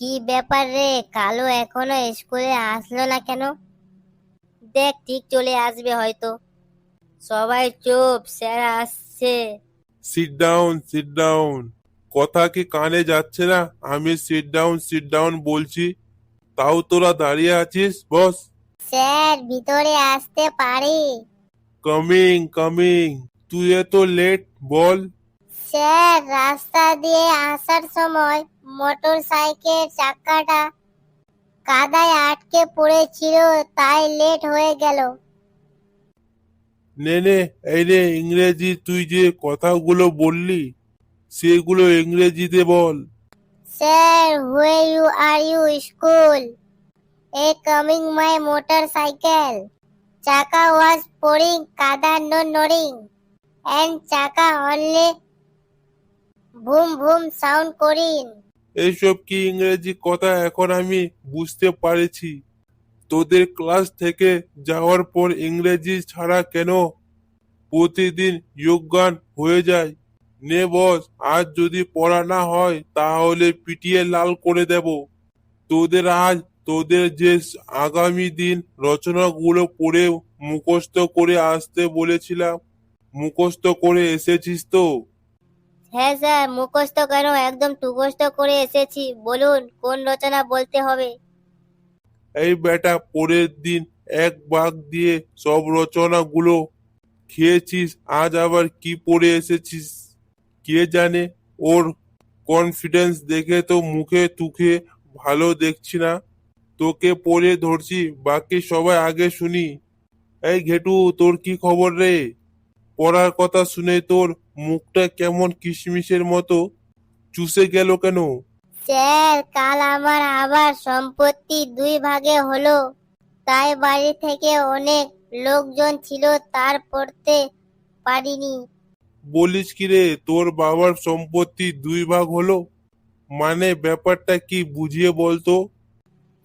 কি ব্যাপার রে? কালো এখনও স্কুলে আসলো না কেন? দেখ ঠিক চলে আসবে হয়তো। সবাই চুপ স্যার আসছে। সিট ডাউন সিট ডাউন কথা কি কানে যাচ্ছে না? আমি সিট ডাউন সিট ডাউন বলছি। তাও তোরা দাঁড়িয়ে আছিস বস? স্যার ভিতরে আসতে পারি? কামিং কামিং তুই এত লেট বল। স্যার রাস্তা দিয়ে আসার সময় মোটরসাইকেল চাকাটা কাদায় আটকে পড়েছিল তাই লেট হয়ে গেল। নেনে এই রে ইংরেজি তুই যে কথাগুলো বললি সেগুলো ইংরেজিতে বল। Sir why you are you school A coming my motorcycle চাকা ওয়াজ পড়িং কাদা নো নড়িং অ্যান্ড চাকা অনলি ভুম ভুম সাউন্ড করিন। এইসব কি ইংরেজি কথা এখন আমি বুঝতে পারেছি? তোদের ক্লাস থেকে যাওয়ার পর ইংরেজি ছাড়া কেন? প্রতিদিন যোগগান হয়ে যায়। নে বস, আজ যদি পড়া না হয় তাহলে পিটিয়ে লাল করে দেব। তোদের আজ তোদের যে আগামী দিন রচনাগুলো পড়ে মুখস্থ করে আসতে বলেছিলাম। মুখস্থ করে এসেছিস তো? হ্যাঁ স্যার, মুখস্থ কেন? একদম টুকস্থ করে এসেছি। বলুন, কোন রচনা বলতে হবে? এই বেটা, পরের দিন এক বাঘ দিয়ে সব রচনাগুলো খেয়েছিস, আজ আবার কি পড়ে এসেছিস? কে জানে? ওর কনফিডেন্স দেখে তো মুখে তুখে ভালো দেখছি না। তোকে পড়ে ধরছি, বাকি সবাই আগে শুনি। এই ঘেটু, তোর কি খবর রে? পড়ার কথা শুনে তোর মুখটা কেমন কিশমিশের মতো? চুষে গেল কেন? স্যার কাল আমার আবার সম্পত্তি দুই ভাগে হলো। তাই বাড়ি থেকে অনেক লোকজন ছিল তার পড়তে পারিনি। বলিস কি রে তোর বাবার সম্পত্তি দুই ভাগ হলো? মানে ব্যাপারটা কি বুঝিয়ে বলতো?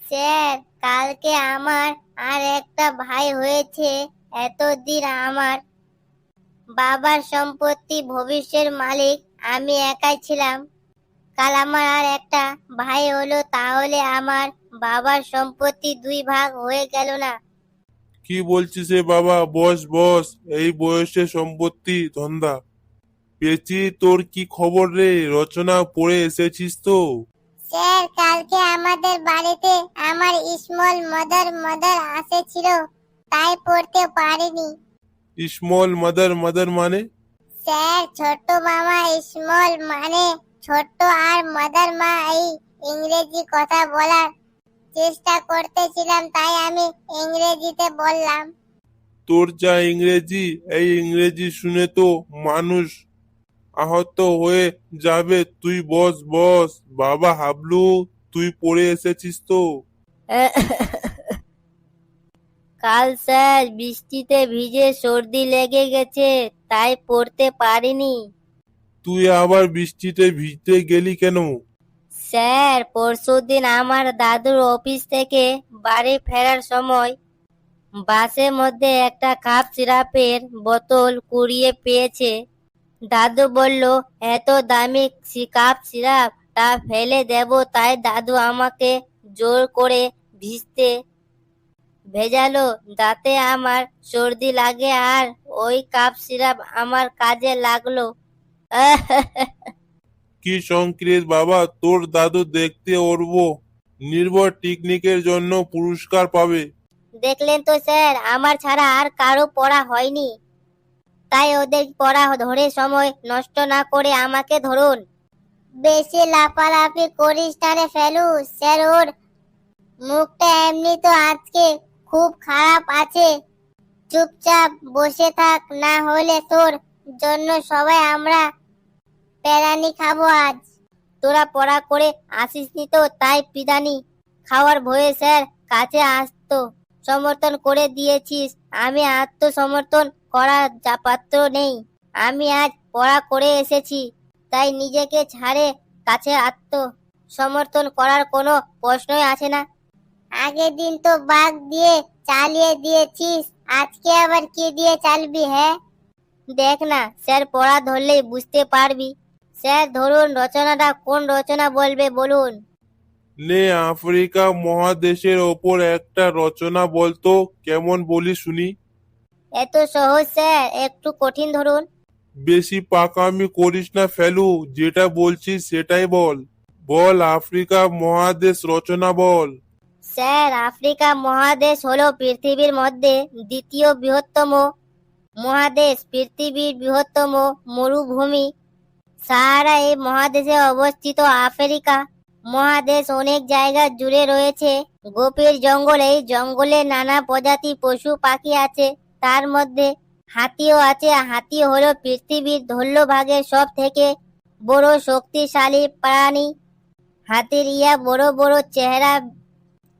স্যার কালকে আমার আর একটা ভাই হয়েছে এতদিন আমার বাবার সম্পত্তি ভবিষ্যের মালিক আমি একাই ছিলাম। কাল আমার আর একটা ভাই হলো তাহলে আমার বাবার সম্পত্তি দুই ভাগ হয়ে গেল না। কি বলছিস রে বাবা? বস বস এই বয়সে সম্পত্তি ধন্দা। পেয়েছি তোর কি খবর রে? রচনা পড়ে এসেছিস তো। স্যার কালকে আমাদের বাড়িতে আমার স্মল মাদার মাদার আসেছিল। তাই পড়তে পারিনি। স্মল মাদার মাদার মানে? স্যার ছোট মামা স্মল মানে ছোট্ট আর মাদার মা এই ইংরেজি কথা বলার চেষ্টা করতেছিলাম তাই আমি ইংরেজিতে বললাম। তোর যা ইংরেজি এই ইংরেজি শুনে তো মানুষ আহত হয়ে যাবে। তুই বস বস। বাবা হাবলু তুই পড়ে এসেছিস তো? কাল স্যার বৃষ্টিতে ভিজে সর্দি লেগে গেছে তাই পড়তে পারিনি। তুই আবার বৃষ্টিতে ভিজতে গেলি কেন? স্যার পরশুদিন আমার দাদুর অফিস থেকে বাড়ি ফেরার সময় বাসের মধ্যে একটা কাপ সিরাপের বোতল কুড়িয়ে পেয়েছে। দাদু বলল এত দামি কাপ সিরাপ তা ফেলে দেব। তাই দাদু আমাকে জোর করে ভিজতে ভেজালো যাতে আমার সর্দি লাগে আর ওই কাপ সিরাপ আমার কাজে লাগল। কি সংক্রিত বাবা তোর দাদু দেখতে অর্ব। নির্ভর টেকনিকের জন্য পুরস্কার পাবে। দেখলেন তো স্যার আমার ছাড়া আর কারও পড়া হয়নি। তাই ওদের পড়া ধরে সময় নষ্ট না করে আমাকে ধরুন। বেশি লাফালাফি করিস না রে ফেলু। স্যার ওর মুখটা এমনি তো আজকে খুব খারাপ আছে। চুপচাপ বসে থাক, না হলে তোর জন্য সবাই আমরা প্যারানি খাব আজ। তোরা পড়া করে আসিসনি তো, তাই পিদানি। খাওয়ার ভয়ে স্যার কাছে আসতো। সমর্থন করে দিয়েছিস। আমি আত্মসমর্থন করার পাত্র নেই। আমি আজ পড়া করে এসেছি, তাই নিজেকে ছাড়ে কাছে আত্ম সমর্থন করার কোনো প্রশ্নই আছে না। আগের দিন তো বাঘ দিয়ে চালিয়ে দিয়েছিস আজকে আবার কি দিয়ে চালবি হ্যাঁ? দেখ না স্যার পড়া ধরলেই বুঝতে পারবি। স্যার ধরুন রচনাটা কোন রচনা বলবে বলুন। নে আফ্রিকা মহাদেশের ওপর একটা রচনা বলতো কেমন বলি শুনি। এত সহজ স্যার একটু কঠিন ধরুন। বেশি পাকামি করিস না ফেলু যেটা বলছিস সেটাই বল। বল আফ্রিকা মহাদেশ রচনা বল। স্যার, আফ্রিকা মহাদেশ হলো পৃথিবীর মধ্যে দ্বিতীয় বৃহত্তম মহাদেশ। পৃথিবীর বৃহত্তম মরুভূমি। সাহারা এই মহাদেশে অবস্থিত আফ্রিকা মহাদেশ অনেক জায়গা জুড়ে রয়েছে। গভীর জঙ্গল, এই জঙ্গলে নানা প্রজাতি পশু পাখি আছে। তার মধ্যে হাতিও আছে। হাতি হলো পৃথিবীর ধল্যভাগের সব থেকে বড় শক্তিশালী প্রাণী। হাতির ইয়া বড় বড় চেহারা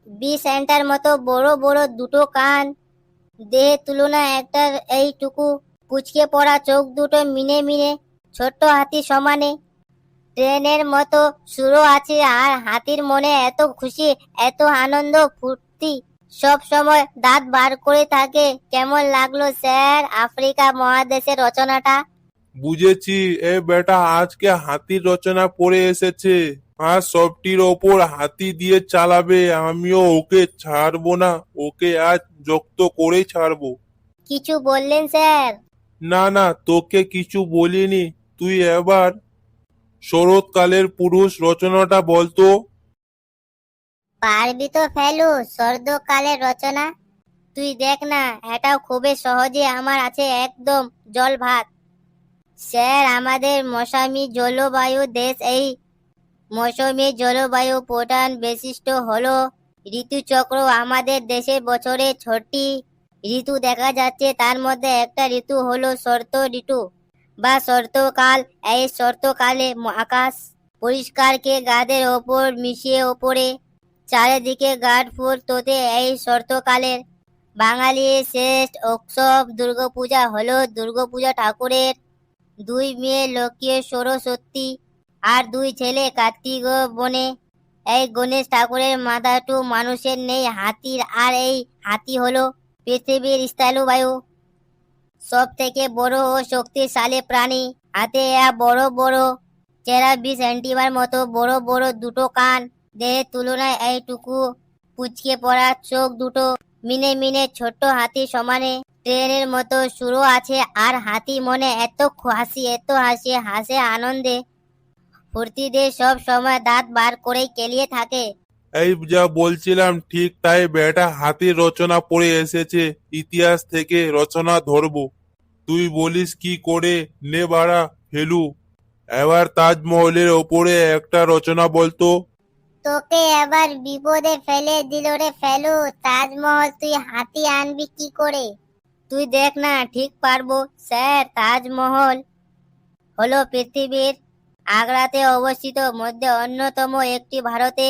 বি সেন্টার মতো বড় বড় দুটো কান দেহের তুলনা একটা এইটুকু কুচকে পড়া চোখ দুটো মিনে মিনে, ছোট্ট হাতি সমানে। ট্রেনের মতো সুরও আছে আর হাতির মনে এত খুশি, এত আনন্দ, ফুর্তি। সব সময় দাঁত বার করে থাকে। কেমন লাগল স্যার আফ্রিকা মহাদেশের রচনাটা? বুঝেছি। এ বেটা, আজকে হাতির রচনা পড়ে এসেছে। আর সবটির ওপর হাতি দিয়ে চালাবে আমিও ওকে ছাড়বো না ওকে আজ যুক্ত করেই ছাড়বো। কিছু বললেন স্যার? না না তোকে কিছু বলিনি। তুই এবার শরৎকালের পুরুষ রচনাটা বলতো পারবি তো ফেলু সর্দকালের রচনা। তুই দেখ না এটাও খুবই সহজে আমার আছে একদম জল ভাত স্যার আমাদের মৌসুমী জলবায়ু দেশ এই মৌসুমী জলবায়ু প্রধান বৈশিষ্ট্য হল ঋতুচক্র আমাদের দেশে বছরে ছটি ঋতু দেখা যাচ্ছে। তার মধ্যে একটা ঋতু হলো শরৎ ঋতু বা শরৎকাল। এই শরৎকালে ম- আকাশ পরিষ্কারকে গাদের ওপর মিশিয়ে ওপরে, চারিদিকে গাঢ় ফুল তোতে। এই শরৎকালের বাঙালির শ্রেষ্ঠ উৎসব দুর্গাপূজা হলো দুর্গাপূজা ঠাকুরের দুই মেয়ে লক্ষ্মী সরস্বতী। আর দুই ছেলে কার্তিক বনে। এই গণেশ ঠাকুরের মাথাটু মানুষের নেই, হাতির আর এই হাতি হলো পৃথিবীর স্থলু বায়ু সব থেকে বড় ও শক্তিশালী প্রাণী, হাতে বড় বড় চেরা বিশ সেন্টিমার মতো বড় বড় দুটো কান। দেহের তুলনায় এইটুকু পুচকে পড়া চোখ দুটো মিনে মিনে ছোট্ট হাতি সমানে ট্রেনের মতো সুরো আছে। আর হাতি মনে এত হাসি এত হাসি, হাসে আনন্দে ফুর্তিতে সব সময় দাঁত বার করেই কেলিয়ে থাকে। এই যা বলছিলাম ঠিক তাই বেটা হাতির রচনা পড়ে এসেছে ইতিহাস থেকে রচনা ধরবো। তুই বলিস কি করে? নে বাড়া ফেলু। এবার তাজমহলের ওপরে একটা রচনা বলতো। তোকে এবার বিপদে ফেলে দিল রে ফেলু তাজমহল তুই হাতি আনবি কি করে? তুই দেখ না ঠিক পারব। স্যার তাজমহল হলো পৃথিবীর আগ্রাতে অবস্থিত মধ্যে অন্যতম একটি ভারতে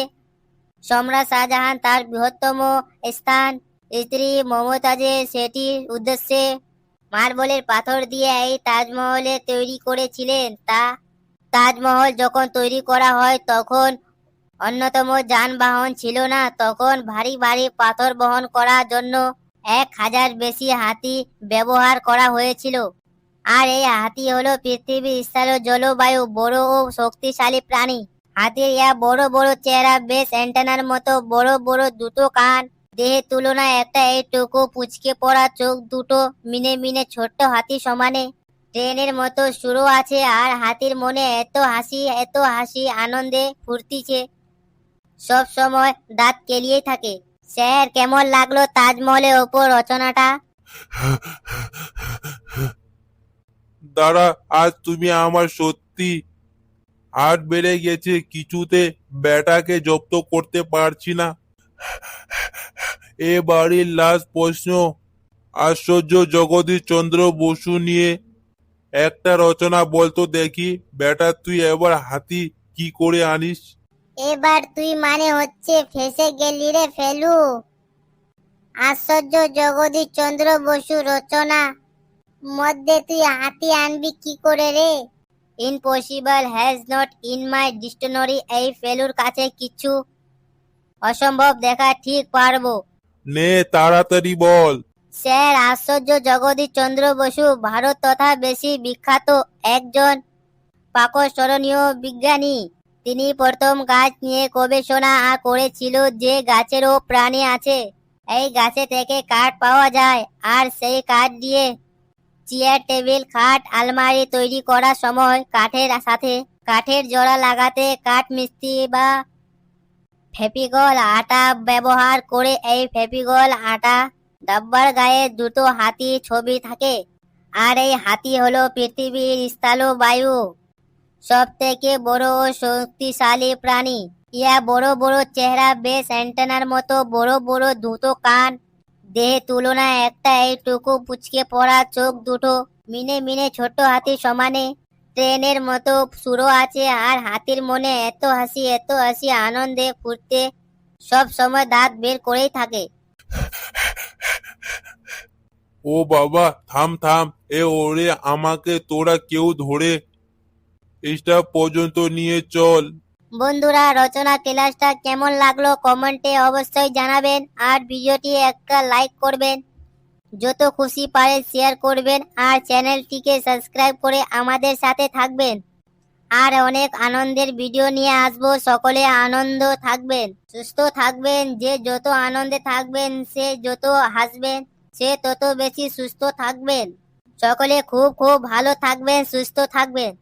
সম্রাট শাহজাহান তার বৃহত্তম স্থান স্ত্রী মমতাজের সেটির উদ্দেশ্যে মার্বলের পাথর দিয়ে এই তাজমহলে তৈরি করেছিলেন। তা তাজমহল যখন তৈরি করা হয় তখন অন্যতম যানবাহন ছিল না। তখন ভারী ভারী পাথর বহন করার জন্য এক হাজার বেশি হাতি ব্যবহার করা হয়েছিল। আর এই হাতি হলো পৃথিবীর স্থল জলবায়ু, বড় ও শক্তিশালী প্রাণী। হাতির ইয়া বড় বড় চেহারা, বেশ অ্যান্টেনার মতো, বড় বড় দুটো কান। দেহের তুলনায় একটা এইটুকু পুচকে পড়া চোখ দুটো মিনে মিনে ছোট্ট হাতি সমানে। ট্রেনের মতো সুরো আছে আর হাতির মনে এত হাসি এত হাসি আনন্দে ফুর্তিছে। সব সময় দাঁত কেলিয়ে থাকে। স্যার, কেমন লাগল তাজমহলের ওপর রচনাটা? দাঁড়া, আজ তুমি আমার সত্যি হাট বেড়ে গেছে, কিছুতে বেটাকে জব্দ করতে পারছি না। এ বাড়ির লাস্ট প্রশ্ন, আশ্চর্য জগদীশ চন্দ্র বসু নিয়ে একটা রচনা বলতো দেখি। বেটা তুই এবার হাতি কি করে আনিস? এবার তুই মানে হচ্ছে ফেসে গেলি রে ফেলু। আশ্চর্য জগদীশ চন্দ্র বসু রচনা। মধ্যে তুই হাতি আনবি কি করে রে? Impossible has not in my dictionary এই ফেলুর কাছে কিছু অসম্ভব দেখা ঠিক পারব। নে তাড়াতাড়ি বল। স্যার আশ্চর্য জগদীশ চন্দ্র বসু ভারত তথা বেশি বিখ্যাত একজন পাকস্মরণীয় বিজ্ঞানী। তিনি প্রথম গাছ নিয়ে গবেষণা করেছিল যে গাছেরও প্রাণী আছে। এই গাছে থেকে কাঠ পাওয়া যায় আর সেই কাঠ দিয়ে চেয়ার, টেবিল, খাট, আলমারি তৈরি করার সময় কাঠের সাথে, কাঠের জোড়া লাগাতে কাঠ মিস্ত্রি বা ফেপিগল আটা ব্যবহার করে এই ফেপিগল আটা ডাব্বার গায়ে দুটো হাতি ছবি থাকে। আর এই হাতি হলো পৃথিবীর স্থল বায়ু। সব থেকে বড় ও শক্তিশালী প্রাণী। ইয়া বড় বড় চেহারা, বেশ অ্যান্টেনার মতো বড় বড় দুটো কান দেহে তুলনায় একটা এইটুকু পুচকে পড়া চোখ দুটো মিনে মিনে ছোট হাতি সমানে। ট্রেনের মতো সুরো আছে আর হাতির মনে এত হাসি এত হাসি, আনন্দে ফুটতে সব সময় দাঁত বের করেই থাকে। ও বাবা, থাম থাম, এ ওরে আমাকে তোরা কেউ ধরে স্টাফ পর্যন্ত নিয়ে চল। বন্ধুরা, রচনা ক্লাসটা কেমন লাগল কমেন্টে অবশ্যই জানাবেন আর ভিডিওটি একটা লাইক করবেন। যত খুশি পারে শেয়ার করবেন আর চ্যানেলটিকে সাবস্ক্রাইব করে আমাদের সাথে থাকবেন। আর অনেক আনন্দের ভিডিও নিয়ে আসব, সকলে আনন্দ থাকবেন, সুস্থ থাকবেন, যে যত আনন্দে থাকবেন, সে যত হাসবেন, সে তত বেশি সুস্থ থাকবেন। সকলে খুব খুব ভালো থাকবেন, সুস্থ থাকবেন।